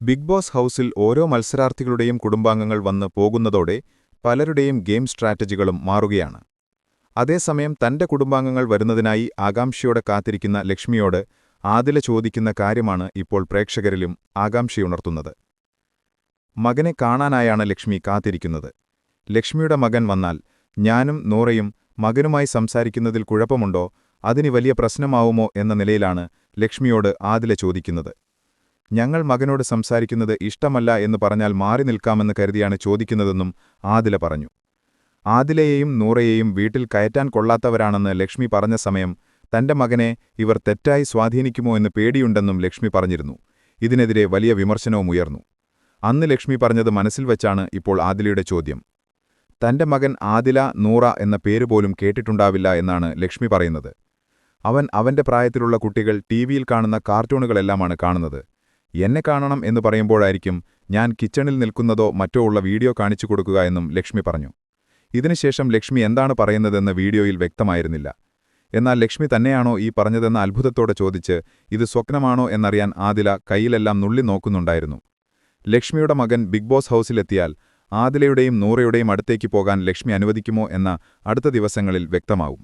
Big boss ഹൗസിൽ ഓരോ മത്സരാർത്ഥികളുടെയും കുടുംബാംഗങ്ങൾ വന്ന് പോകുന്നതോടെ പലരുടെയും ഗെയിം സ്ട്രാറ്റജികളും മാറുകയാണ്. അതേസമയം തന്റെ കുടുംബാംഗങ്ങൾ വരുന്നതിനായി ആകാംക്ഷയോടെ കാത്തിരിക്കുന്ന ലക്ഷ്മിയോട് ആദില ചോദിക്കുന്ന കാര്യമാണ് ഇപ്പോൾ പ്രേക്ഷകരിലും ആകാംക്ഷയുണർത്തുന്നത്. മകനെ കാണാനായാണ് ലക്ഷ്മി കാത്തിരിക്കുന്നത്. ലക്ഷ്മിയുടെ മകൻ വന്നാൽ ഞാനും നൂറയും മകനുമായി സംസാരിക്കുന്നതിൽ കുഴപ്പമുണ്ടോ? അതിന് വലിയ പ്രശ്നമാവുമോ എന്ന നിലയിലാണ് ലക്ഷ്മിയോട് ആദില ചോദിക്കുന്നത്. ഞങ്ങൾ മകനോട് സംസാരിക്കുന്നത് ഇഷ്ടമല്ല എന്ന് പറഞ്ഞാൽ മാറി നിൽക്കാമെന്ന് കരുതിയാണ് ചോദിക്കുന്നതെന്നും ആദില പറഞ്ഞു. ആദിലയെയും നൂറയെയും വീട്ടിൽ കയറ്റാൻ കൊള്ളാത്തവരാണെന്ന് ലക്ഷ്മി പറഞ്ഞ സമയം തന്റെ മകനെ ഇവർ തെറ്റായി സ്വാധീനിക്കുമോ എന്ന് പേടിയുണ്ടെന്നും ലക്ഷ്മി പറഞ്ഞിരുന്നു. ഇതിനെതിരെ വലിയ വിമർശനവും ഉയർന്നു. അന്ന് ലക്ഷ്മി പറഞ്ഞത് മനസ്സിൽ വച്ചാണ് ഇപ്പോൾ ആദിലയുടെ ചോദ്യം. തന്റെ മകൻ ആദില നൂറ എന്ന പേര് പോലും കേട്ടിട്ടുണ്ടാവില്ല എന്നാണ് ലക്ഷ്മി പറയുന്നത്. അവൻ അവന്റെ പ്രായത്തിലുള്ള കുട്ടികൾ ടി കാണുന്ന കാർട്ടൂണുകളെല്ലാമാണ് കാണുന്നത്. എന്നെ കാണണം എന്ന് പറയുമ്പോഴായിരിക്കും ഞാൻ കിച്ചണിൽ നിൽക്കുന്നതോ മറ്റോ ഉള്ള വീഡിയോ കാണിച്ചു കൊടുക്കുക എന്നും ലക്ഷ്മി പറഞ്ഞു. ഇതിനുശേഷം ലക്ഷ്മി എന്താണ് പറയുന്നതെന്ന് വീഡിയോയിൽ വ്യക്തമായിരുന്നില്ല. എന്നാൽ ലക്ഷ്മി തന്നെയാണോ ഈ പറഞ്ഞതെന്ന അത്ഭുതത്തോടെ ചോദിച്ച് ഇത് സ്വപ്നമാണോ എന്നറിയാൻ ആദില കയ്യിലെല്ലാം നുള്ളി നോക്കുന്നുണ്ടായിരുന്നു. ലക്ഷ്മിയുടെ മകൻ ബിഗ് ബോസ് ഹൗസിലെത്തിയാൽ ആദിലയുടെയും നൂറയുടെയും അടുത്തേക്ക് പോകാൻ ലക്ഷ്മി അനുവദിക്കുമോ എന്ന അടുത്ത ദിവസങ്ങളിൽ വ്യക്തമാവും.